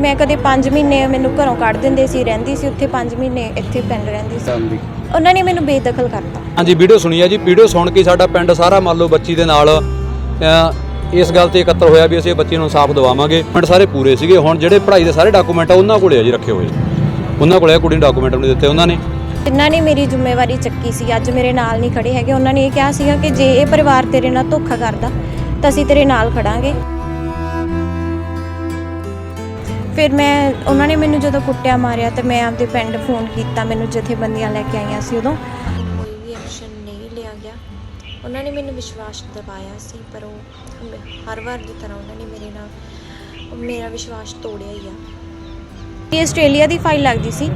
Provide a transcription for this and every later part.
ਮੈਂ ਕਦੇ 5 ਮਹੀਨੇ ਮੈਨੂੰ ਘਰੋਂ ਕੱਢ ਦਿੰਦੇ ਸੀ ਰਹਿੰਦੀ ਸੀ ਉੱਥੇ 5 ਮਹੀਨੇ ਇੱਥੇ ਪਿੰਡ ਰਹਿੰਦੀ ਸੀ। ਉਹਨਾਂ ਨੇ ਮੈਨੂੰ ਬੇਦਖਲ ਕਰਤਾ। ਹਾਂਜੀ ਵੀਡੀਓ ਸੁਣੀ ਹੈ ਜੀ ਵੀਡੀਓ ਸੁਣ ਕੇ ਸਾਡਾ ਪਿੰਡ ਸਾਰਾ ਮੰਨ ਲਓ ਬੱਚੀ ਦੇ ਨਾਲ ਇਸ ਗੱਲ ਤੇ ਇਕੱਤਰ ਹੋਇਆ ਵੀ ਅਸੀਂ ਇਹ ਬੱਚੀ ਨੂੰ ਇਨਸਾਫ ਦਿਵਾਵਾਂਗੇ। ਪਿੰਡ ਸਾਰੇ ਪੂਰੇ ਸੀਗੇ ਹੁਣ ਜਿਹੜੇ ਪੜ੍ਹਾਈ ਦੇ ਸਾਰੇ ਡਾਕੂਮੈਂਟ ਆ ਉਹਨਾਂ ਕੋਲੇ ਆ ਜੀ ਰੱਖੇ ਹੋਏ। ਉਹਨਾਂ ਕੋਲੇ ਆ ਕੁੜੀ ਨੂੰ ਡਾਕੂਮੈਂਟ ਨਹੀਂ ਦਿੱਤੇ ਉਹਨਾਂ ਨੇ। ਜਿਨ੍ਹਾਂ ਨੇ ਮੇਰੀ ਜ਼ਿੰਮੇਵਾਰੀ ਚੱਕੀ ਸੀ ਅੱਜ ਮੇਰੇ ਨਾਲ ਨਹੀਂ ਖੜੇ ਹੈਗੇ। ਉਹਨਾਂ ਨੇ ਇਹ ਕਿਹਾ ਸੀਗਾ ਕਿ ਜੇ ਇਹ ਪਰਿਵਾਰ ਤੇਰੇ ਨਾਲ ਧੋਖਾ ਕਰਦਾ ਤਾਂ ਅਸੀਂ ਤੇਰੇ ਨਾਲ ਖੜਾਂਗੇ। ਫਿਰ ਮੈਂ ਉਹਨਾਂ ਨੇ ਮੈਨੂੰ ਜਦੋਂ ਕੁੱਟਿਆ ਮਾਰਿਆ ਤੇ ਮੈਂ ਆਪਦੇ ਪਿੰਡ ਫੋਨ ਕੀਤਾ ਮੈਨੂੰ ਜਥੇਬੰਦੀਆਂ ਲੈ ਕੇ ਆਈਆਂ ਸੀ ਉਦੋਂ। ਕੋਈ ਵੀ ਐਕਸ਼ਨ ਨਹੀਂ ਲਿਆ ਗਿਆ। ਉਹਨਾਂ ਨੇ ਮੈਨੂੰ ਵਿਸ਼ਵਾਸ ਦਿਵਾਇਆ ਸੀ ਪਰ ਉਹ ਹਰ ਵਾਰ ਦੀ ਤਰ੍ਹਾਂ ਉਹਨਾਂ ਨੇ ਮੇਰੇ ਨਾਲ ਮੇਰਾ ਵਿਸ਼ਵਾਸ ਤੋੜਿਆ ਹੀ ਆ। ਇਹ ਆਸਟ੍ਰੇਲੀਆ ਦੀ ਫਾਈਲ ਲੱਗਦੀ ਸੀ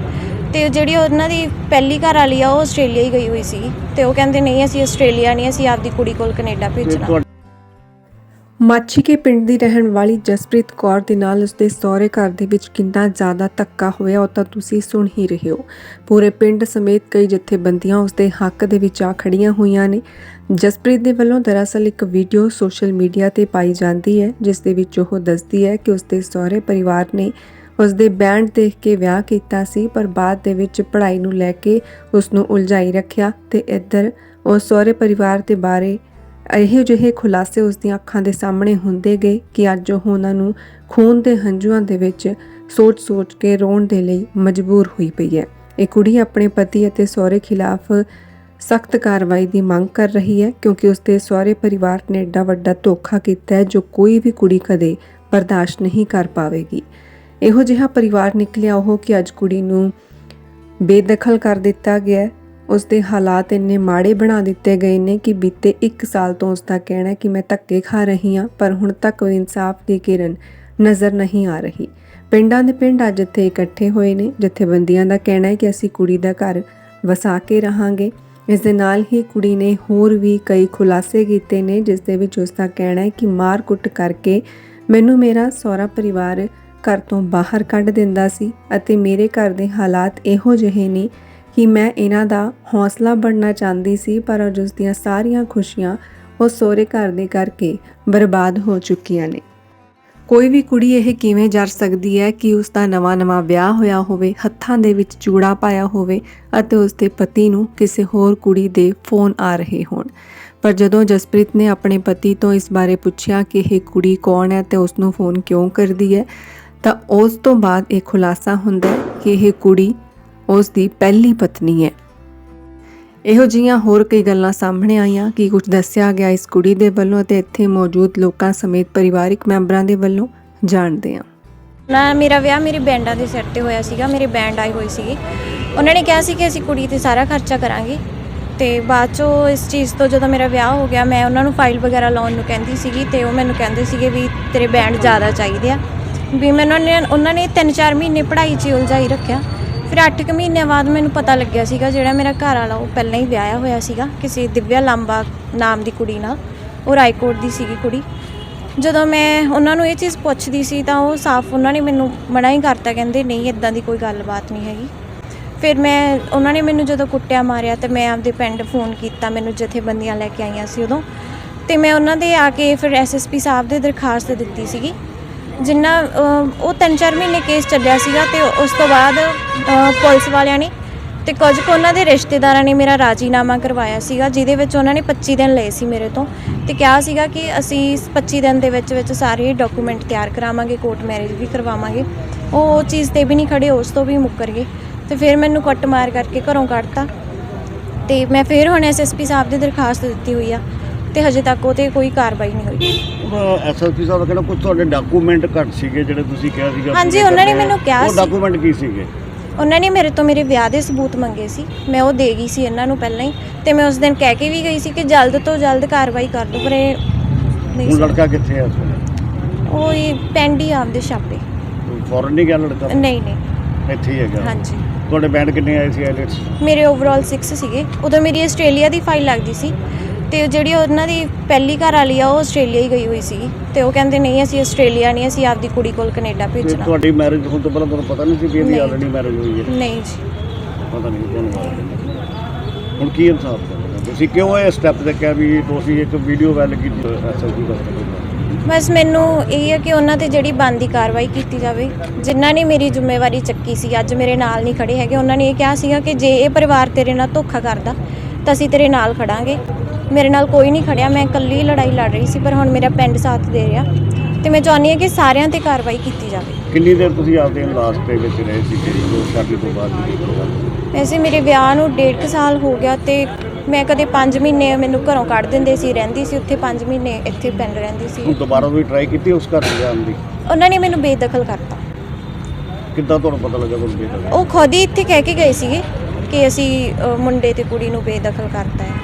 ਤੇ ਜਿਹੜੀ ਉਹਨਾਂ ਦੀ ਪਹਿਲੀ ਘਰ ਵਾਲੀ ਆ ਉਹ ਆਸਟ੍ਰੇਲੀਆ ਹੀ ਗਈ ਹੋਈ ਸੀ। ਤੇ ਉਹ ਕਹਿੰਦੇ ਨਹੀਂ ਅਸੀਂ ਆਸਟ੍ਰੇਲੀਆ ਨਹੀਂ ਅਸੀਂ ਆਪਦੀ ਕੁੜੀ ਕੋਲ ਕੈਨੇਡਾ ਭੇਜਣਾ। ਮਾਛੀ ਕੇ ਪਿੰਡ ਦੀ ਰਹਿਣ ਵਾਲੀ ਜਸਪ੍ਰੀਤ ਕੌਰ ਦੇ ਨਾਲ ਉਸਦੇ ਸਹੁਰੇ ਘਰ ਦੇ ਵਿੱਚ ਕਿੰਨਾ ਜ਼ਿਆਦਾ ਧੱਕਾ ਹੋਇਆ, ਉਹ ਤਾਂ ਤੁਸੀਂ ਸੁਣ ਹੀ ਰਹੇ ਹੋ। ਪੂਰੇ ਪਿੰਡ ਸਮੇਤ ਕਈ ਜਥੇਬੰਦੀਆਂ ਉਸਦੇ ਹੱਕ ਦੇ ਵਿੱਚ ਆ ਖੜੀਆਂ ਹੋਈਆਂ ਨੇ। ਜਸਪ੍ਰੀਤ ਦੇ ਵੱਲੋਂ ਦਰਅਸਲ ਇੱਕ ਵੀਡੀਓ ਸੋਸ਼ਲ ਮੀਡੀਆ ਤੇ ਪਾਈ ਜਾਂਦੀ ਹੈ, ਜਿਸ ਦੇ ਵਿੱਚ ਉਹ ਦੱਸਦੀ ਹੈ ਕਿ ਉਸਦੇ ਸਹੁਰੇ ਪਰਿਵਾਰ ਨੇ ਉਸਦੇ ਬੈਂਡ ਦੇਖ ਕੇ ਵਿਆਹ ਕੀਤਾ ਸੀ, ਪਰ ਬਾਅਦ ਦੇ ਵਿੱਚ ਪੜ੍ਹਾਈ ਨੂੰ ਲੈ ਕੇ ਉਸ ਨੂੰ ਉਲਝਾਈ ਰੱਖਿਆ ਤੇ ਇੱਧਰ ਉਹ ਸਹੁਰੇ ਪਰਿਵਾਰ ਦੇ ਬਾਰੇ ਇਹੋ ਜਿਹੇ ਖੁਲਾਸੇ ਉਸ ਦੀਆਂ ਅੱਖਾਂ ਦੇ ਸਾਹਮਣੇ ਹੁੰਦੇ ਗਏ ਕਿ ਅੱਜ ਉਹ ਉਹਨਾਂ ਨੂੰ ਖੂਨ ਦੇ ਹੰਝੂਆਂ ਦੇ ਵਿੱਚ ਸੋਚ-ਸੋਚ ਕੇ ਰੋਣ ਦੇ ਲਈ ਮਜਬੂਰ ਹੋਈ ਪਈ ਹੈ। ਇਹ ਕੁੜੀ ਆਪਣੇ ਪਤੀ ਅਤੇ ਸਹੁਰੇ ਖਿਲਾਫ ਸਖਤ ਕਾਰਵਾਈ ਦੀ ਮੰਗ ਕਰ ਰਹੀ ਹੈ ਕਿਉਂਕਿ ਉਸਦੇ ਸਹੁਰੇ ਪਰਿਵਾਰ ਨੇ ਏਡਾ ਵੱਡਾ ਧੋਖਾ ਕੀਤਾ ਹੈ ਜੋ ਕੋਈ ਵੀ ਕੁੜੀ ਕਦੇ ਬਰਦਾਸ਼ਤ ਨਹੀਂ ਕਰ ਪਾਵੇਗੀ। ਇਹੋ ਜਿਹਾ ਪਰਿਵਾਰ ਨਿਕਲਿਆ ਉਹ ਕਿ ਅੱਜ ਕੁੜੀ ਨੂੰ ਬੇਦਖਲ ਕਰ ਦਿੱਤਾ ਗਿਆ ਉਸ ਦੇ ਹਾਲਾਤ ਇੰਨੇ ਮਾੜੇ ਬਣਾ ਦਿੱਤੇ ਗਏ ਨੇ ਕਿ ਬੀਤੇ 1 ਸਾਲ ਤੋਂ ਉਸ ਦਾ ਕਹਿਣਾ ਕਿ ਮੈਂ ਧੱਕੇ ਖਾ ਰਹੀ ਹਾਂ, ਪਰ ਹੁਣ ਤੱਕ ਕੋਈ ਇਨਸਾਫ ਦੀ ਕਿਰਨ ਨਜ਼ਰ ਨਹੀਂ ਆ ਰਹੀ। ਪਿੰਡਾਂ ਦੇ ਪਿੰਡ ਅੱਜ ਇੱਥੇ ਇਕੱਠੇ ਹੋਏ ਨੇ, ਜਥੇਬੰਦੀਆਂ ਦਾ ਕਹਿਣਾ ਹੈ ਕਿ ਅਸੀਂ ਕੁੜੀ ਦਾ ਘਰ ਵਸਾ ਕੇ ਰਹਾਂਗੇ। ਇਸ ਦੇ ਨਾਲ ਹੀ ਕੁੜੀ ਨੇ ਹੋਰ ਵੀ ਕਈ ਖੁਲਾਸੇ ਕੀਤੇ ਨੇ, ਜਿਸ ਦੇ ਵਿੱਚ ਉਸ ਦਾ ਕਹਿਣਾ ਹੈ ਕਿ ਮਾਰ-ਕੁੱਟ ਕਰਕੇ ਮੈਨੂੰ ਮੇਰਾ ਸਹੁਰਾ ਪਰਿਵਾਰ ਘਰ ਤੋਂ ਬਾਹਰ ਕੱਢ ਦਿੰਦਾ ਸੀ ਅਤੇ ਮੇਰੇ ਘਰ ਦੇ ਹਾਲਾਤ ਇਹੋ ਜਿਹੇ ਨੇ ਕਿ ਮੈਂ ਇਹਨਾਂ ਦਾ ਹੌਸਲਾ ਬਣਨਾ ਚਾਹੁੰਦੀ ਸੀ, ਪਰ ਅੱਜ ਉਸ ਦੀਆਂ ਸਾਰੀਆਂ ਖੁਸ਼ੀਆਂ ਉਹ ਸਹੁਰੇ ਘਰ ਦੇ ਕਰਕੇ ਬਰਬਾਦ ਹੋ ਚੁੱਕੀਆਂ ਨੇ। ਕੋਈ ਵੀ ਕੁੜੀ ਇਹ ਕਿਵੇਂ ਜਰ ਸਕਦੀ ਹੈ ਕਿ ਉਸ ਦਾ ਨਵਾਂ-ਨਵਾਂ ਵਿਆਹ ਹੋਇਆ ਹੋਵੇ, ਹੱਥਾਂ ਦੇ ਵਿੱਚ ਚੂੜਾ ਪਾਇਆ ਹੋਵੇ ਅਤੇ ਉਸ ਦੇ ਪਤੀ ਨੂੰ ਕਿਸੇ ਹੋਰ ਕੁੜੀ ਦੇ ਫੋਨ ਆ ਰਹੇ ਹੋਣ। ਪਰ ਜਦੋਂ ਜਸਪ੍ਰੀਤ ਨੇ ਆਪਣੇ ਪਤੀ ਤੋਂ ਇਸ ਬਾਰੇ ਪੁੱਛਿਆ ਕਿ ਇਹ ਕੁੜੀ ਕੌਣ ਹੈ ਤੇ ਉਸ ਨੂੰ ਫੋਨ ਕਿਉਂ ਕਰਦੀ ਹੈ, ਤਾਂ ਉਸ ਤੋਂ ਬਾਅਦ ਇਹ ਖੁਲਾਸਾ ਹੁੰਦਾ ਕਿ ਇਹ ਕੁੜੀ ਉਸ ਦੀ ਪਹਿਲੀ ਪਤਨੀ ਹੈ। ਇਹੋ ਜਿਹੀਆਂ ਹੋਰ ਕਈ ਗੱਲਾਂ ਸਾਹਮਣੇ ਆਈਆਂ ਕਿ ਕੁਝ ਦੱਸਿਆ ਗਿਆ ਇਸ ਕੁੜੀ ਦੇ ਵੱਲੋਂ ਅਤੇ ਇੱਥੇ ਮੌਜੂਦ ਲੋਕਾਂ ਸਮੇਤ ਪਰਿਵਾਰਿਕ ਮੈਂਬਰਾਂ ਦੇ ਵੱਲੋਂ ਜਾਣਦੇ ਹਾਂ। ਨਾ ਮੇਰਾ ਵਿਆਹ ਮੇਰੇ ਬੈਂਡਾਂ ਦੇ ਸਿਰ ਤੇ ਹੋਇਆ ਸੀਗਾ, ਮੇਰੇ ਬੈਂਡ ਆਏ ਹੋਏ ਸੀਗੇ। ਉਹਨਾਂ ਨੇ ਕਿਹਾ ਸੀ ਕਿ ਅਸੀਂ ਕੁੜੀ ਤੇ ਸਾਰਾ ਖਰਚਾ ਕਰਾਂਗੇ ਤੇ ਬਾਅਦ ਚੋਂ ਇਸ ਚੀਜ਼ ਤੋਂ ਜਦੋਂ ਮੇਰਾ ਵਿਆਹ ਹੋ ਗਿਆ, ਮੈਂ ਉਹਨਾਂ ਨੂੰ ਫਾਈਲ ਵਗੈਰਾ ਲਾਉਣ ਨੂੰ ਕਹਿੰਦੀ ਸੀਗੀ ਤੇ ਉਹ ਮੈਨੂੰ ਕਹਿੰਦੇ ਸੀਗੇ ਵੀ ਤੇਰੇ ਬੈਂਡ ਜ਼ਿਆਦਾ ਚਾਹੀਦੇ ਆ। ਵੀ ਮੈਨੂੰ ਉਹਨਾਂ ਨੇ ਉਹਨਾਂ ਨੇ 3-4 ਮਹੀਨੇ ਪੜ੍ਹਾਈ 'ਚ ਉਲਝਾਈ ਰੱਖਿਆ। ਫਿਰ 8 ਕੁ ਮਹੀਨਿਆਂ ਬਾਅਦ ਮੈਨੂੰ ਪਤਾ ਲੱਗਿਆ ਸੀਗਾ ਜਿਹੜਾ ਮੇਰਾ ਘਰ ਵਾਲਾ, ਉਹ ਪਹਿਲਾਂ ਹੀ ਵਿਆਹਿਆ ਹੋਇਆ ਸੀਗਾ, ਕਿਸੇ ਦਿਵਿਆ ਲਾਂਬਾ ਨਾਮ ਦੀ ਕੁੜੀ ਨਾਲ, ਉਹ ਰਾਏਕੋਟ ਦੀ ਸੀਗੀ ਕੁੜੀ। ਜਦੋਂ ਮੈਂ ਉਹਨਾਂ ਨੂੰ ਇਹ ਚੀਜ਼ ਪੁੱਛਦੀ ਸੀ ਤਾਂ ਉਹ ਸਾਫ਼ ਉਹਨਾਂ ਨੇ ਮੈਨੂੰ ਮਨਾ ਹੀ ਕਰਤਾ, ਕਹਿੰਦੇ ਨਹੀਂ ਇਦਾਂ ਦੀ ਕੋਈ ਗੱਲਬਾਤ ਨਹੀਂ ਹੈਗੀ। ਫਿਰ ਮੈਂ, ਉਹਨਾਂ ਨੇ ਮੈਨੂੰ ਜਦੋਂ ਕੁੱਟਿਆ ਮਾਰਿਆ ਤੇ ਮੈਂ ਆਪਦੇ ਪਿੰਡ ਫੋਨ ਕੀਤਾ, ਮੈਨੂੰ ਜਥੇਬੰਦੀਆਂ ਲੈ ਕੇ ਆਈਆਂ ਸੀ ਉਦੋਂ। ਤੇ ਮੈਂ ਉਹਨਾਂ ਦੇ ਆ ਕੇ ਫਿਰ ਐਸਐਸਪੀ ਸਾਹਿਬ ਦੇ ਦਰਖਾਸਤ ਦਿੱਤੀ ਸੀਗੀ। ਜਿੰਨਾ ਉਹ ਤਿੰਨ ਚਾਰ ਮਹੀਨੇ ਕੇਸ ਚੱਲਿਆ ਸੀਗਾ ਤੇ ਉਸ ਤੋਂ ਬਾਅਦ ਪੁਲਿਸ ਵਾਲਿਆਂ ਨੇ ਤੇ ਕੁਝ ਕੁ ਉਹਨਾਂ ਦੇ ਰਿਸ਼ਤੇਦਾਰਾਂ ਨੇ ਮੇਰਾ ਰਾਜੀਨਾਮਾ ਕਰਵਾਇਆ ਸੀਗਾ, ਜਿਹਦੇ ਵਿੱਚ ਉਹਨਾਂ ਨੇ 25 ਦਿਨ ਲਏ ਸੀ ਮੇਰੇ ਤੋਂ ਤੇ ਕਿਹਾ ਸੀਗਾ ਕਿ ਅਸੀਂ ਇਸ 25 ਦਿਨ ਦੇ ਵਿੱਚ ਵਿੱਚ ਸਾਰੇ ਡਾਕੂਮੈਂਟ ਤਿਆਰ ਕਰਾਵਾਂਗੇ ਕੋਰਟ ਮੈਰਿਜ ਵੀ ਕਰਵਾਵਾਂਗੇ। ਉਹ ਉਹ ਚੀਜ਼ ਤੇ ਵੀ ਨਹੀਂ ਖੜੇ, ਉਸ ਤੋਂ ਵੀ ਮੁੱਕਰ ਗਏ ਤੇ ਫਿਰ ਮੈਨੂੰ ਕੱਟ ਮਾਰ ਕਰਕੇ ਘਰੋਂ ਕੱਢਤਾ ਤੇ ਮੈਂ ਫਿਰ ਹੁਣ ਐਸਐਸਪੀ ਸਾਹਿਬ ਦੀ ਦਰਖਾਸਤ ਦਿੱਤੀ ਹੋਈ ਆ। ਤੇ ਹਜੇ ਤੱਕ ਉਹ ਤੇ ਕੋਈ ਕਾਰਵਾਈ ਨਹੀਂ ਹੋਈ। ਐਸਐਸਪੀ ਸਾਹਿਬ ਦਾ ਕਹਿਣਾ ਕੁਝ ਤੁਹਾਡੇ ਡਾਕੂਮੈਂਟ ਘੱਟ ਸੀਗੇ ਜਿਹੜੇ ਤੁਸੀਂ ਕਿਹਾ ਸੀਗਾ ਹਾਂਜੀ, ਉਹਨਾਂ ਨੇ। ਮੈਨੂੰ ਕਿਹਾ ਉਹ ਸੀ। ਡਾਕੂਮੈਂਟ ਕੀ ਸੀਗੇ? ਉਹਨਾਂ ਨੇ ਮੇਰੇ ਤੋਂ ਮੇਰੇ ਵਿਆਹ ਦੇ ਸਬੂਤ ਮੰਗੇ ਸੀ। ਮੈਂ ਉਹ ਦੇ ਗਈ ਸੀ ਇਹਨਾਂ ਨੂੰ ਪਹਿਲਾਂ ਹੀ। ਤੇ ਮੈਂ ਉਸ ਦਿਨ ਕਹਿ ਕੇ ਵੀ ਗਈ ਸੀ ਕਿ ਜਲਦ ਤੋਂ ਜਲਦ ਕਾਰਵਾਈ ਕਰ ਦਿਓ ਪਰ ਇਹ ਨਹੀਂ ਹੁਣ। ਲੜਕਾ ਕਿੱਥੇ ਹੈ ਇਸ ਵੇਲੇ? ਉਹ ਹੀ ਪਿੰਡ ਆਪਦੇ ਛਾਪੇ। ਫੋਰਨ ਨਹੀਂ ਗਿਆ ਲੜਕਾ? ਨਹੀਂ ਨਹੀਂ। ਇੱਥੇ ਹੀ ਹੈਗਾ। ਹਾਂਜੀ। ਤੁਹਾਡੇ ਬੈਂਡ ਕਿੰਨੇ ਆਏ ਸੀ? ਆਈਲੈਟਸ ਮੇਰੇ ਓਵਰਆਲ 6 ਸੀਗੇ। ਉਦੋਂ ਮੇਰੀ ਆਸਟ੍ਰੇਲੀਆ ਦੀ ਫਾਈਲ ਲੱਗਦੀ ਸੀ। ਤੇ ਜਿਹੜੀ ਉਹਨਾਂ ਦੀ ਪਹਿਲੀ ਘਰ ਵਾਲੀ ਆ ਉਹ ਆਸਟ੍ਰੇਲੀਆ ਹੀ ਗਈ ਹੋਈ ਸੀ। ਤੇ ਉਹ ਕਹਿੰਦੇ ਨਹੀਂ ਅਸੀਂ ਆਸਟ੍ਰੇਲੀਆ ਨਹੀਂ ਅਸੀਂ ਆਪਦੀ ਕੁੜੀ ਕੋਲ ਕੈਨੇਡਾ ਭੇਜਣਾ। ਤੁਹਾਡੀ ਮੈਰਿਜ ਹੋਣ ਤੋਂ ਪਹਿਲਾਂ ਤੁਹਾਨੂੰ ਪਤਾ ਨਹੀਂ ਸੀ ਵੀ ਇਹਦੀ ਨਹੀਂ। ਆਲਰੇਡੀ ਮੈਰਿਜ ਹੋਈ ਹੈ। ਨਹੀਂ ਜੀ। ਪਤਾ ਨਹੀਂ ਤੁਹਾਨੂੰ ਆਇਆ ਹੁਣ ਕੀ ਇਨਸਾਫ ਕਰਨਾ? ਤੁਸੀਂ ਕਿਉਂ ਇਹ ਸਟੈਪ ਚੱਕਿਆ ਵੀ ਤੁਸੀਂ ਇੱਕ ਵੀਡੀਓ ਵੈਲ ਕੀਤੀ ਐਸਐਸਪੀ ਦਾ? ਬਸ ਮੈਨੂੰ ਇਹ ਹੈ ਕਿ ਉਹਨਾਂ ਤੇ ਜਿਹੜੀ ਬਣਦੀ ਕਾਰਵਾਈ ਕੀਤੀ ਜਾਵੇ ਜਿਨ੍ਹਾਂ ਨੇ ਮੇਰੀ ਜ਼ਿੰਮੇਵਾਰੀ ਚੱਕੀ ਸੀ ਅੱਜ ਮੇਰੇ ਨਾਲ ਨਹੀਂ ਖੜੇ ਹੈਗੇ। ਉਹਨਾਂ ਨੇ ਇਹ ਕਿਹਾ ਸੀਗਾ ਕਿ ਜੇ ਇਹ ਪਰਿਵਾਰ ਤੇਰੇ ਨਾਲ ਧੋਖਾ ਕਰਦਾ ਤਾਂ ਅਸੀਂ ਤੇਰੇ ਨਾਲ ਖੜਾਂਗੇ। ਮੇਰੇ ਨਾਲ ਕੋਈ ਨਹੀਂ ਖੜਿਆ ਮੈਂ ਇਕੱਲੀ ਲੜਾਈ ਲੜ ਰਹੀ ਸੀ ਪਰ ਹੁਣ ਮੇਰਾ ਪਿੰਡ ਸਾਥ ਦੇ ਰਿਹਾ ਤੇ ਮੈਂ ਚਾਹੁੰਦੀ ਹਾਂ ਕਿ ਸਾਰਿਆਂ ਤੇ ਕਾਰਵਾਈ ਕੀਤੀ ਜਾਵੇ। ਕਿੰਨੀ ਦੇਰ ਤੁਸੀਂ ਆਪਦੇ ਲਾਸਟ ਦੇ ਵਿੱਚ ਰਹੇ ਸੀ ਕਿ ਜਦੋਂ ਸ਼ਾਦੀ ਤੋਂ ਬਾਅਦ ਦੀ ਗੱਲ ਵੈਸੇ ਮੇਰੇ ਵਿਆਹ ਨੂੰ ਡੇਢ ਕੁ ਸਾਲ ਹੋ ਗਿਆ ਤੇ ਮੈਂ ਕਦੇ 5 ਮਹੀਨੇ ਮੈਨੂੰ ਘਰੋਂ ਕੱਢ ਦਿੰਦੇ ਸੀ ਰਹਿੰਦੀ ਸੀ ਉੱਥੇ 5 ਮਹੀਨੇ ਇੱਥੇ ਪਿੰਡ ਰਹਿੰਦੀ ਹੁਣ ਸੀ ਦੁਬਾਰਾ ਵੀ ਟਰਾਈ ਕੀਤੀ ਉਸ ਘਰ ਜਾਣ ਦੀ? ਉਹਨਾਂ ਨੇ ਮੈਨੂੰ ਬੇਦਖਲ ਕਰਤਾ। ਕਿੱਦਾਂ ਤੁਹਾਨੂੰ ਪਤਾ ਲੱਗਾ ਤੁਹਾਨੂੰ ਬੇਟਾ ਉਹ ਖੁਦ ਹੀ ਇੱਥੇ ਕਹਿ ਕੇ ਗਏ ਸੀਗੇ ਕਿ ਅਸੀਂ ਅ, ਮੁੰਡੇ ਤੇ ਕੁੜੀ ਨੂੰ ਬੇਦਖਲ ਕਰਤਾ ਹੈ।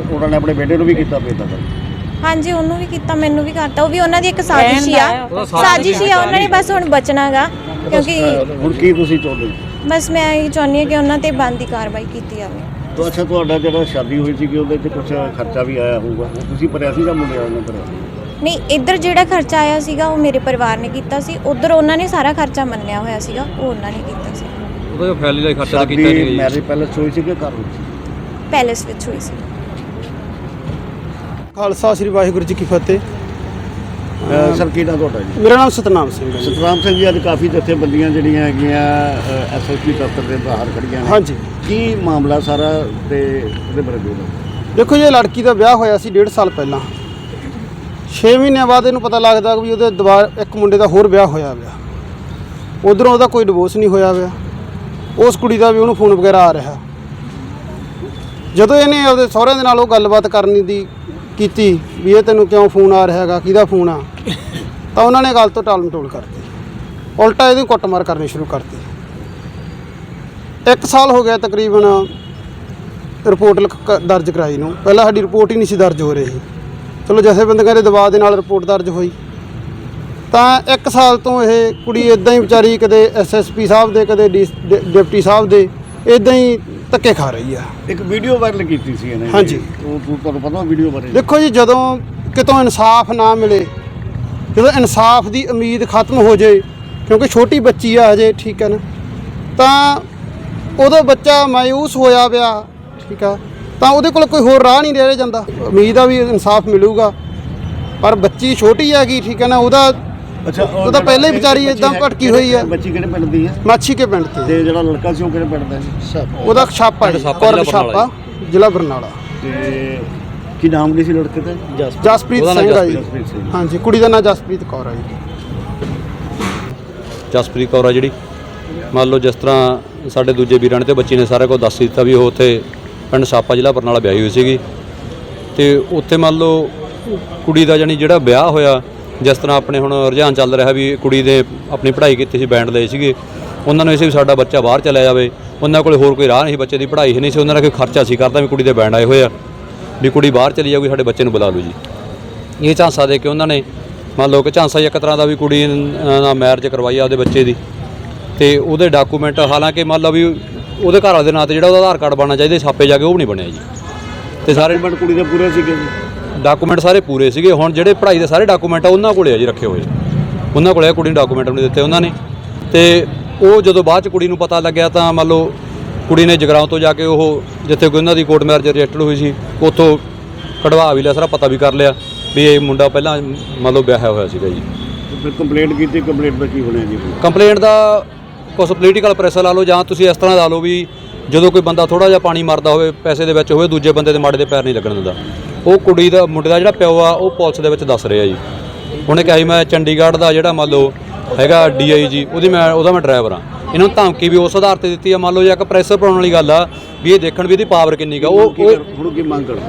ਉਹਨਾਂ ਨੇ ਆਪਣੇ ਬੇਟੇ ਨੂੰ ਵੀ ਕੀਤਾ ਬੇਦਖਲ ਹਾਂਜੀ ਉਹਨੂੰ ਵੀ ਕੀਤਾ ਮੈਨੂੰ ਵੀ ਕਰਤਾ ਉਹ ਵੀ ਉਹਨਾਂ ਦੀ ਇੱਕ ਸਾਜ਼ਿਸ਼ ਹੀ ਆ। ਸਾਜ਼ਿਸ਼ ਹੀ ਆ ਉਹਨਾਂ ਨੇ ਬਸ ਹੁਣ ਬਚਣਾਗਾ ਕਿਉਂਕਿ ਹੁਣ ਕੀ ਤੁਸੀਂ ਚਾਹੁੰਦੇ ਹੋ? ਬਸ ਮੈਂ ਇਹ ਚਾਹੁੰਦੀ ਹਾਂ ਕਿ ਉਹਨਾਂ ਤੇ ਬਣਦੀ ਕਾਰਵਾਈ ਕੀਤੀ ਜਾਵੇ। ਤਾਂ ਅੱਛਾ ਤੁਹਾਡਾ ਜਿਹੜਾ ਸ਼ਾਦੀ ਹੋਈ ਸੀ ਕਿ ਉਹਦੇ 'ਚ ਕੁਝ ਖਰਚਾ ਵੀ ਆਇਆ ਹੋਊਗਾ। ਤੁਸੀਂ ਭਰਿਆ ਸੀ ਜਾਂ ਮੁੰਡੇ ਵਾਲਿਆਂ ਨੇ ਭਰਿਆ ਨਹੀਂ ਇੱਧਰ ਜਿਹੜਾ ਖਰਚਾ ਆਇਆ ਸੀਗਾ ਉਹ ਮੇਰੇ ਪਰਿਵਾਰ ਨੇ ਕੀਤਾ ਸੀ। ਉੱਧਰ ਉਹਨਾਂ ਨੇ ਸਾਰਾ ਖਰਚਾ ਮੰਨਿਆ ਹੋਇਆ ਸੀਗਾ ਉਹ ਉਹਨਾਂ ਨੇ ਕੀਤਾ ਸੀ। ਉਹਦਾ ਫੈਲੀ ਦਾ ਖਰਚਾ ਤਾਂ ਕੀਤਾ ਨਹੀਂ। ਮੈਰਿਜ ਪੈਲੇਸ ਹੋਈ ਸੀ ਕਿ ਘਰ ਹੋਈ ਸੀ ਪੈਲੇਸ ਵਿੱਚ ਹੋਈ ਸੀ। ਖਾਲਸਾ ਸ੍ਰੀ ਵਾਹਿਗੁਰੂ ਜੀ ਕੀ ਫਤਿਹ। ਸਰ ਕੀ ਨਾਮ ਤੁਹਾਡਾ ਜੀ? ਮੇਰਾ ਨਾਮ ਸਤਨਾਮ ਸਿੰਘ ਹੈ ਜੀ। ਸਤਰਾਮ ਸਿੰਘ ਜੀ ਅੱਜ ਕਾਫੀ ਜਥੇਬੰਦੀਆਂ ਜਿਹੜੀਆਂ ਹੈਗੀਆਂ ਐਸਐਸਪੀ ਦਫ਼ਤਰ ਦੇ ਬਾਹਰ ਖੜੀਆਂ ਨੇ। ਹਾਂਜੀ। ਕੀ ਮਾਮਲਾ ਸਾਰਾ ਤੇ ਉਹਦੇ ਬਾਰੇ ਬੋਲੋ। ਦੇਖੋ ਜੀ ਇਹ ਲੜਕੀ ਦਾ ਵਿਆਹ ਹੋਇਆ ਸੀ ਡੇਢ ਸਾਲ ਪਹਿਲਾਂ। 6 ਮਹੀਨਿਆਂ ਬਾਅਦ ਇਹਨੂੰ ਪਤਾ ਲੱਗਦਾ ਵੀ ਉਹਦੇ ਦੁਬਾਰਾ ਇੱਕ ਮੁੰਡੇ ਦਾ ਹੋਰ ਵਿਆਹ ਹੋਇਆ ਵਿਆ ਉਧਰੋਂ ਉਹਦਾ ਕੋਈ ਡਿਵੋਰਸ ਨਹੀਂ ਹੋਇਆ ਵਿਆ ਉਸ ਕੁੜੀ ਦਾ ਵੀ ਉਹਨੂੰ ਫੋਨ ਵਗੈਰਾ ਆ ਰਿਹਾ। ਜਦੋਂ ਇਹਨੇ ਉਹਦੇ ਸਹੁਰਿਆਂ ਦੇ ਨਾਲ ਉਹ ਗੱਲਬਾਤ ਕਰਨ ਦੀ ਕੀਤੀ ਵੀ ਇਹ ਤੈਨੂੰ ਕਿਉਂ ਫੋਨ ਆ ਰਿਹਾ ਹੈਗਾ, ਕਿਹਦਾ ਫੋਨ ਆ? ਤਾਂ ਉਹਨਾਂ ਨੇ ਗੱਲ ਤੋਂ ਟਾਲ ਮਟੋਲ ਕਰਤੀ। ਉਲਟਾ ਇਹਦੀ ਕੁੱਟਮਾਰ ਕਰਨੀ ਸ਼ੁਰੂ ਕਰਤੀ। ਇੱਕ ਸਾਲ ਹੋ ਗਿਆ ਤਕਰੀਬਨ ਰਿਪੋਰਟ ਕ- ਦਰਜ ਕਰਾਈ ਨੂੰ। ਪਹਿਲਾਂ ਸਾਡੀ ਰਿਪੋਰਟ ਹੀ ਨਹੀਂ ਸੀ ਦਰਜ ਹੋ ਰਹੀ। ਚਲੋ ਜਥੇਬੰਦੀਆਂ ਦੇ ਦਬਾਅ ਦੇ ਨਾਲ ਰਿਪੋਰਟ ਦਰਜ ਹੋਈ। ਤਾਂ ਇੱਕ ਸਾਲ ਤੋਂ ਇਹ ਕੁੜੀ ਇਦਾਂ ਹੀ ਵਿਚਾਰੀ ਕਦੇ ਐਸਐਸਪੀ ਸਾਹਿਬ ਦੇ, ਕਦੇ ਡੀ- ਡਿਪਟੀ ਸਾਹਿਬ ਦੇ ਇਦਾਂ ਹੀ ਧੱਕੇ ਖਾ ਰਹੀ ਆ। ਇੱਕ ਵੀਡੀਓ ਵਾਇਰਲ ਕੀਤੀ ਸੀ ਇਹਨੇ। ਹਾਂਜੀ। ਉਹ ਤੁਹਾਨੂੰ ਪਤਾ ਵੀਡੀਓ ਬਾਰੇ। ਦੇਖੋ ਜੀ ਜਦੋਂ ਕਿਤੋਂ ਇਨਸਾਫ ਨਾ ਮਿਲੇ ਜਦੋਂ ਇਨਸਾਫ ਦੀ ਉਮੀਦ ਖਤਮ ਹੋ ਜਾਏ ਕਿਉਂਕਿ ਛੋਟੀ ਬੱਚੀ ਆ ਹਜੇ ਠੀਕ ਹੈ ਨਾ ਤਾਂ ਉਦੋਂ ਬੱਚਾ ਮਾਇੂਸ ਹੋਇਆ ਪਿਆ ਠੀਕ ਆ ਤਾਂ ਉਹਦੇ ਕੋਲ ਕੋਈ ਹੋਰ ਰਾਹ ਨਹੀਂ ਰਹਿ ਜਾਂਦਾ। ਉਮੀਦ ਆ ਵੀ ਇਨਸਾਫ ਮਿਲੂਗਾ ਪਰ ਬੱਚੀ ਛੋਟੀ ਹੈਗੀ ਠੀਕ ਹੈ ਨਾ ਉਹਦਾ ਅੱਛਾ ਉਹ ਤਾਂ ਪਹਿਲਾਂ ਹੀ ਵਿਚਾਰੀ ਏਦਾਂ ਭਟਕੀ ਹੋਈ ਹੈ। ਬੱਚੀ ਕਿਹੜੇ ਪਿੰਡ ਦੀ ਹੈ ਮਾਛੀ ਕੇ ਪਿੰਡ ਤੇ। ਤੇ ਜਿਹੜਾ ਲੜਕਾ ਸੀ ਉਹ ਕਿਹੜੇ ਪਿੰਡ ਦਾ ਸੀ? ਉਹਦਾ ਛਾਪਾ ਜੀ ਛਾਪਾ, ਜ਼ਿਲ੍ਹਾ ਬਰਨਾਲਾ ਛਾਪਾ ਜ਼ਿਲ੍ਹਾ ਬਰਨਾਲਾ। ਤੇ ਕੀ ਨਾਮ ਕੀ ਸੀ ਲੜਕੇ ਦਾ? ਜਸਪ੍ਰੀਤ। ਉਹਦਾ ਨਾਂ ਸਿੰਘ ਆ ਜੀ। ਜਸਪ੍ਰੀਤ ਸਿੰਘ। ਹਾਂਜੀ ਕੁੜੀ ਦਾ ਨਾਂ ਜਸਪ੍ਰੀਤ ਕੌਰ ਆ ਜੀ। ਜਸਪ੍ਰੀਤ ਕੌਰ ਆ ਜਿਹੜੀ। ਮੰਨ ਲਓ ਜਿਸ ਤਰ੍ਹਾਂ ਸਾਡੇ ਦੂਜੇ ਵੀਰਾਂ ਨੇ ਤੇ ਬੱਚੀ ਨੇ ਸਾਰਾ ਕੁਝ ਦੱਸ ਦਿੱਤਾ ਵੀ ਉਹ ਉੱਥੇ ਪਿੰਡ ਸਾਪਾ ਜ਼ਿਲ੍ਹਾ ਬਰਨਾਲਾ ਵਿਆਹੀ ਹੋਈ ਸੀਗੀ। ਤੇ ਉੱਥੇ ਮੰਨ ਲਓ ਕੁੜੀ ਦਾ ਜਾਨੀ ਜਿਹੜਾ ਵਿਆਹ ਹੋਇਆ ਜਿਸ ਤਰ੍ਹਾਂ ਆਪਣੇ ਹੁਣ ਰੁਝਾਨ ਚੱਲ ਰਿਹਾ ਵੀ ਕੁੜੀ ਦੇ ਆਪਣੀ ਪੜ੍ਹਾਈ ਕੀਤੀ ਸੀ ਬੈਂਡ ਲਏ ਸੀਗੇ, ਉਹਨਾਂ ਨੂੰ ਇਹ ਸੀ ਵੀ ਸਾਡਾ ਬੱਚਾ ਬਾਹਰ ਚਲਾ ਜਾਵੇ, ਉਹਨਾਂ ਕੋਲ ਹੋਰ ਕੋਈ ਰਾਹ ਨਹੀਂ ਸੀ, ਬੱਚੇ ਦੀ ਪੜ੍ਹਾਈ ਹੀ ਨਹੀਂ ਸੀ, ਉਹਨਾਂ ਦਾ ਕੋਈ ਖਰਚਾ ਸੀ, ਕਰਦਾ ਵੀ ਕੁੜੀ ਦੇ ਬੈਂਡ ਆਏ ਹੋਏ ਆ, ਵੀ ਕੁੜੀ ਬਾਹਰ ਚਲੀ ਜਾਊਗੀ, ਸਾਡੇ ਬੱਚੇ ਨੂੰ ਬੁਲਾ ਲਓ ਜੀ। ਇਹ ਝਾਂਸਾ ਦੇ ਕੇ ਉਹਨਾਂ ਨੇ, ਮੰਨ ਲਓ ਕਿ ਝਾਂਸਾ ਇੱਕ ਤਰ੍ਹਾਂ ਦਾ ਵੀ ਕੁੜੀ ਨਾਲ ਮੈਰਿਜ ਕਰਵਾਈ ਆ ਉਹਦੇ ਬੱਚੇ ਦੀ, ਤੇ ਉਹਦੇ ਡਾਕੂਮੈਂਟ ਹਾਲਾਂਕਿ ਮੰਨ ਲਓ ਵੀ ਉਹਦੇ ਘਰ ਵਾਲੇ ਦੇ ਨਾਂ ਤੇ ਜਿਹੜਾ ਉਹਦਾ ਆਧਾਰ ਕਾਰਡ ਬਣਨਾ ਚਾਹੀਦਾ, ਛਾਪੇ ਜਾ ਕੇ ਉਹ ਵੀ ਨਹੀਂ ਬਣਿਆ ਜੀ। ਤੇ ਸਾਰੇ ਕੁੜੀ ਦੇ ਪੂਰੇ ਸੀਗੇ ਜੀ। ਡਾਕੂਮੈਂਟ ਸਾਰੇ ਪੂਰੇ ਸੀਗੇ। ਹੁਣ ਜਿਹੜੇ ਪੜ੍ਹਾਈ ਦੇ ਸਾਰੇ ਡਾਕੂਮੈਂਟ ਆ ਉਹਨਾਂ ਕੋਲੇ ਆ ਜੀ ਰੱਖੇ ਹੋਏ। ਉਹਨਾਂ ਕੋਲੇ ਕੁੜੀ ਨੂੰ ਡਾਕੂਮੈਂਟ ਨਹੀਂ ਦਿੱਤੇ ਉਹਨਾਂ ਨੇ। ਤੇ ਉਹ ਜਦੋਂ ਬਾਅਦ ਚ ਕੁੜੀ ਨੂੰ ਪਤਾ ਲੱਗਿਆ ਤਾਂ ਮੰਨ ਲਓ ਕੁੜੀ ਨੇ ਜਗਰਾਉਂ ਤੋਂ ਜਾ ਕੇ ਉਹ ਜਿੱਥੇ ਕੋਈ ਉਹਨਾਂ ਦੀ ਕੋਰਟ ਮੈਰਿਜ ਰਜਿਸਟਰਡ ਹੋਈ ਸੀ ਉੱਥੋਂ ਕਢਵਾ ਵੀ ਲਿਆ ਸਾਰਾ ਪਤਾ ਵੀ ਕਰ ਲਿਆ ਵੀ ਇਹ ਮੁੰਡਾ ਪਹਿਲਾਂ ਮੰਨ ਲਓ ਵਿਆਹਿਆ ਹੋਇਆ ਸੀਗਾ ਜੀ। ਫਿਰ ਕੰਪਲੇਂਟ ਕੀਤੀ ਕੰਪਲੇਂਟ ਦਾ ਕੀ ਬਣਿਆ ਜੀ? ਕੰਪਲੇਂਟ ਦਾ ਕੁਛ ਪੋਲੀਟੀਕਲ ਪ੍ਰੈਸ਼ਰ ਲਾ ਲਓ ਜਾਂ ਤੁਸੀਂ ਇਸ ਤਰ੍ਹਾਂ ਲਾ ਲਓ ਵੀ ਜਦੋਂ ਕੋਈ ਬੰਦਾ ਥੋੜਾ ਜਿਹਾ ਪਾਣੀ ਮਾਰਦਾ ਹੋਵੇ ਪੈਸੇ ਦੇ ਵਿੱਚ ਹੋਵੇ ਦੂਜੇ ਬੰਦੇ ਦੇ ਮਾੜੇ ਦੇ ਪੈਰ ਨਹੀਂ ਲੱਗਣ ਦਿੰਦਾ। ਉਹ ਕੁੜੀ ਦਾ ਮੁੰਡੇ ਦਾ ਜਿਹੜਾ ਪਿਓ ਆ ਉਹ ਪੁਲਿਸ ਦੇ ਵਿੱਚ ਦੱਸ ਰਿਹਾ ਜੀ। ਉਹਨੇ ਕਿਹਾ ਸੀ ਮੈਂ ਚੰਡੀਗੜ੍ਹ ਦਾ ਜਿਹੜਾ ਮੰਨ ਲਓ ਹੈਗਾ ਡੀਆਈਜੀ ਉਹਦੀ ਮੈਂ ਉਹਦਾ ਮੈਂ ਡਰਾਈਵਰ ਆ। ਇਹਨਾਂ ਨੂੰ ਧਮਕੀ ਵੀ ਉਸ ਆਧਾਰ ਤੇ ਦਿੱਤੀ ਆ। ਮੰਨ ਲਓ ਜੇ ਇੱਕ ਪ੍ਰੈਸ਼ਰ ਪਾਉਣ ਵਾਲੀ ਗੱਲ ਆ ਵੀ ਇਹ ਦੇਖਣ ਵੀ ਇਹਦੀ ਪਾਵਰ ਕਿੰਨੀ ਗਾ ਉਹ ਹੁਣ ਕੀ ਮੰਗ ਕਰਦੇ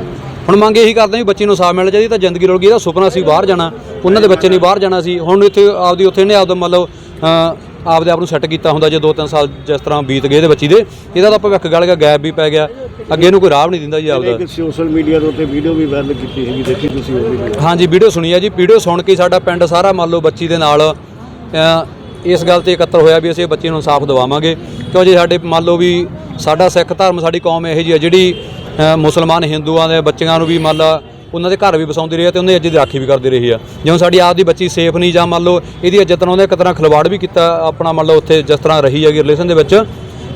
ਹੁਣ ਮੰਗ ਇਹੀ ਕਰਦੇ ਵੀ ਬੱਚੀ ਨੂੰ ਸਾਹ ਮਿਲਣਾ ਚਾਹੀਦੀ ਤਾਂ ਜ਼ਿੰਦਗੀ ਰੁਲ ਗਈ ਇਹਦਾ ਸੁਪਨਾ ਸੀ ਬਾਹਰ ਜਾਣਾ। ਉਹਨਾਂ ਦੇ ਬੱਚੇ ਨੇ ਬਾਹਰ ਜਾਣਾ ਸੀ। ਹੁਣ ਇੱਥੇ ਆਪਦੀ ਉੱਥੇ ਇਹਨੇ ਆਪਦਾ ਮਤਲਬ ਅਹ, ਆਪਦੇ ਆਪ ਨੂੰ ਸੈੱਟ ਕੀਤਾ ਹੁੰਦਾ ਜੇ 2-3 ਸਾਲ ਜਿਸ ਤਰ੍ਹਾਂ ਬੀਤ ਗਏ ਇਹਦੇ ਬੱਚੀ ਦੇ ਇਹਦਾ ਤਾਂ ਭਵਿੱਖ ਗਲ ਗਿਆ ਗੈਪ ਵੀ ਪੈ ਗਿਆ। ਅੱਗੇ ਇਹਨੂੰ ਕੋਈ ਰਾਹ ਨਹੀਂ ਦਿੰਦਾ ਜੀ ਆਪਦਾ। ਇੱਕ ਸੋਸ਼ਲ ਮੀਡੀਆ ਦੇ ਉੱਤੇ ਵੀਡੀਓ ਵੀ ਵਾਇਰਲ ਕੀਤੀ ਹੈਗੀ ਦੇਖੀ ਤੁਸੀਂ ਉਹ ਵੀਡੀਓ ਹਾਂਜੀ ਵੀਡੀਓ ਸੁਣੀ ਆ ਜੀ ਵੀਡੀਓ ਸੁਣ ਕੇ ਹੀ ਸਾਡਾ ਪਿੰਡ ਸਾਰਾ ਮੰਨ ਲਓ ਬੱਚੀ ਦੇ ਨਾਲ ਇਸ ਗੱਲ ਤੇ ਇਕੱਤਰ ਹੋਇਆ ਵੀ ਅਸੀਂ ਇਹ ਬੱਚੀ ਨੂੰ ਇਨਸਾਫ ਦਿਵਾਵਾਂਗੇ। ਕਿਉਂ ਜੇ ਸਾਡੇ ਮੰਨ ਲਓ ਵੀ ਸਾਡਾ ਸਿੱਖ ਧਰਮ ਸਾਡੀ ਕੌਮ ਇਹੋ ਜਿਹੀ ਆ ਜਿਹੜੀ ਮੁਸਲਮਾਨ ਹਿੰਦੂਆਂ ਦੇ ਬੱਚਿਆਂ ਨੂੰ ਵੀ ਮੰਨ ਲਾ ਉਹਨਾਂ ਦੇ ਘਰ ਵੀ ਵਸਾਉਂਦੀ ਰਹੀ ਹੈ ਤੇ ਉਹਨਾਂ ਦੀ ਇੱਜ਼ਤ ਦੀ ਰਾਖੀ ਵੀ ਕਰਦੀ ਰਹੀ ਆ। ਜਿਵੇਂ ਸਾਡੀ ਆਪ ਦੀ ਬੱਚੀ ਸੇਫ ਨਹੀਂ ਜਾਂ ਮੰਨ ਲਓ ਇਹਦੀ ਇੱਜ਼ਤ ਨਾਲ ਉਹਨੇ ਇੱਕ ਤਰ੍ਹਾਂ ਖਿਲਵਾੜ ਵੀ ਕੀਤਾ, ਆਪਣਾ ਮੰਨ ਲਓ ਉੱਥੇ ਜਿਸ ਤਰ੍ਹਾਂ ਰਹੀ ਹੈਗੀ ਰਿਲੇਸ਼ਨ ਦੇ ਵਿੱਚ।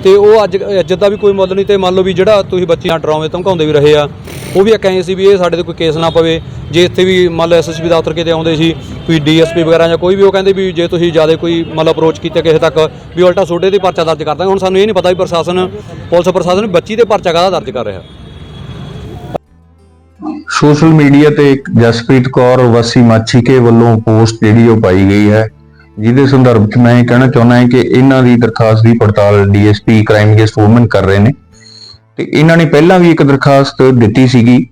ਤੇ ਉਹ ਅੱਜ ਇੱਜ਼ਤ ਦਾ ਵੀ ਕੋਈ ਮੁੱਲ ਨਹੀਂ ਤੇ ਮੰਨ ਲਓ ਵੀ ਜਿਹੜਾ ਤੁਸੀਂ ਬੱਚੀਆਂ ਨਾਲ ਡਰਾਉਂਦੇ, ਧਮਕਾਉਂਦੇ ਵੀ ਰਹੇ ਆ, ਉਹ ਵੀ ਇੱਕ ਐਂ ਸੀ ਵੀ ਇਹ ਸਾਡੇ ਤੇ ਕੋਈ ਕੇਸ ਨਾ ਪਵੇ। ਜੇ ਇੱਥੇ ਵੀ ਮੰਨ ਲਓ ਐਸਐਸਪੀ ਦਫ਼ਤਰ ਕਿਤੇ ਆਉਂਦੇ ਸੀ, ਕੋਈ ਡੀਐਸਪੀ ਵਗੈਰਾ ਜਾਂ ਕੋਈ ਵੀ ਉਹ ਕਹਿੰਦੇ ਵੀ ਜੇ ਤੁਸੀਂ ਜ਼ਿਆਦਾ ਕੋਈ ਮੰਨ ਲਓ ਅਪਰੋਚ ਕੀਤਾ ਕਿਸੇ ਤੱਕ ਵੀ ਉਲਟਾ ਸੋਡੇ ਤੇ ਪਰਚਾ ਦਰਜ ਕਰ ਦਾਂਗੇ ਹੁਣ ਸਾਨੂੰ ਇਹ ਨਹੀਂ ਪਤਾ ਵੀ ਪ੍ਰਸ਼ਾਸਨ, ਪੁਲਿਸ ਪ੍ਰਸ਼ਾਸਨ ਬੱਚੀ ਤੇ ਪਰਚਾ ਕਾਹਦਾ ਦਰਜ ਕਰ ਰਿਹਾ। ਸੋਸ਼ਲ ਮੀਡੀਆ ਤੇ ਇੱਕ ਜਸਪ੍ਰੀਤ ਕੌਰ ਵਸੀ ਮਾਛੀਕੇ ਵੱਲੋਂ ਪੋਸਟ ਜਿਹੜੀ ਉਹ ਪਾਈ ਗਈ ਹੈ, ਜਿਹਦੇ ਸੰਦਰਭ 'ਚ ਮੈਂ ਇਹ ਕਹਿਣਾ ਚਾਹੁੰਦਾ ਹਾਂ ਕਿ ਇਹਨਾਂ ਦੀ ਦਰਖਾਸਤ ਦੀ ਪੜਤਾਲ ਡੀਐਸਪੀ ਕ੍ਰਾਈਮ ਅਗੇਂਸਟ ਵੂਮਨ ਕਰ ਰਹੇ ਨੇ ਤੇ ਇਹਨਾਂ ਨੇ ਪਹਿਲਾਂ ਵੀ ਇੱਕ ਦਰਖਾਸਤ ਦਿੱਤੀ ਸੀਗੀ।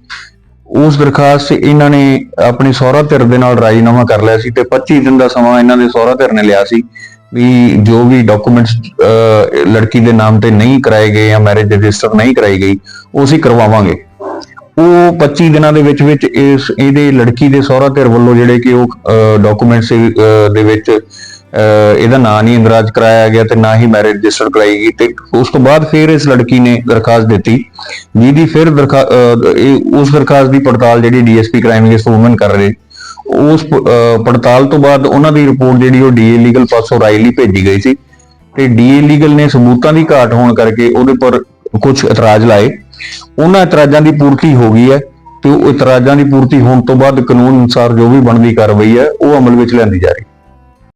ਉਸ ਦਰਖਾਸਤ 'ਚ ਇਹਨਾਂ ਨੇ ਆਪਣੇ ਸਹੁਰਾ ਧਿਰ ਦੇ ਨਾਲ ਰਾਜੀਨਾਮਾ ਕਰ ਲਿਆ ਸੀ ਤੇ 25 ਦਿਨ ਦਾ ਸਮਾਂ ਇਹਨਾਂ ਦੇ ਸਹੁਰਾ ਧਿਰ ਨੇ ਲਿਆ ਸੀ ਵੀ ਜੋ ਵੀ ਡਾਕੂਮੈਂਟਸ ਲੜਕੀ ਦੇ ਨਾਮ ਤੇ ਨਹੀਂ ਕਰਾਏ ਗਏ ਜਾਂ ਮੈਰਿਜ ਰਜਿਸਟਰ ਨਹੀਂ ਕਰਾਈ ਗਈ, ਉਹ ਅਸੀਂ ਕਰਵਾਵਾਂਗੇ। ਉਹ 25 ਦਿਨਾਂ ਦੇ ਵਿੱਚ ਵਿੱਚ ਇਸ, ਇਹਦੇ ਲੜਕੀ ਦੇ ਸਹੁਰਾ ਧਿਰ ਵੱਲੋਂ ਜਿਹੜੇ ਕਿ ਉਹ ਡਾਕੂਮੈਂਟਸ ਦੇ ਵਿੱਚ ਇਹਦਾ ਨਾਂ ਨਹੀਂ ਇੰਦਰਾਜ ਕਰਾਇਆ ਗਿਆ ਤੇ ਨਾ ਹੀ ਮੈਰਿਜ ਰਜਿਸਟਰ ਕਰਾਈ ਗਈ ਤੇ ਉਸ ਤੋਂ ਬਾਅਦ ਫਿਰ ਇਸ ਲੜਕੀ ਨੇ ਦਰਖਾਸਤ ਦਿੱਤੀ, ਜਿਹਦੀ ਫਿਰ ਦਰਖਾ- ਉਸ ਦਰਖਾਸਤ ਦੀ ਪੜਤਾਲ ਜਿਹੜੀ ਡੀਐਸਪੀ ਕ੍ਰਾਈਮ ਅਗੇਂਸਟ ਵੂਮਨ ਕਰ ਰਹੇ, ਉਸ ਪੜਤਾਲ ਤੋਂ ਬਾਅਦ ਉਹਨਾਂ ਦੀ ਰਿਪੋਰਟ ਜਿਹੜੀ ਉਹ ਡੀਏ ਲੀਗਲ ਪਾਸੋਂ ਰਾਈ ਲਈ ਭੇਜੀ ਗਈ ਸੀ ਤੇ ਡੀਏ ਲੀਗਲ ਨੇ ਸਬੂਤਾਂ ਦੀ ਘਾਟ ਹੋਣ ਕਰਕੇ ਉਹਦੇ ਪਰ ਕੁਝ ਇਤਰਾਜ਼ ਲਾਏ। ਉਹਨਾਂ ਇਤਰਾਜ਼ਾਂ ਦੀ ਪੂਰਤੀ ਹੋ ਗਈ ਹੈ ਤੇ ਉਹ ਇਤਰਾਜ਼ਾਂ ਦੀ ਪੂਰਤੀ ਹੋਣ ਤੋਂ ਬਾਅਦ ਕਾਨੂੰਨ ਅਨੁਸਾਰ ਜੋ ਵੀ ਬਣਦੀ ਕਾਰਵਾਈ ਹੈ, ਉਹ ਅਮਲ ਵਿੱਚ ਲਿਆਂਦੀ ਜਾ ਰਹੀ ਹੈ।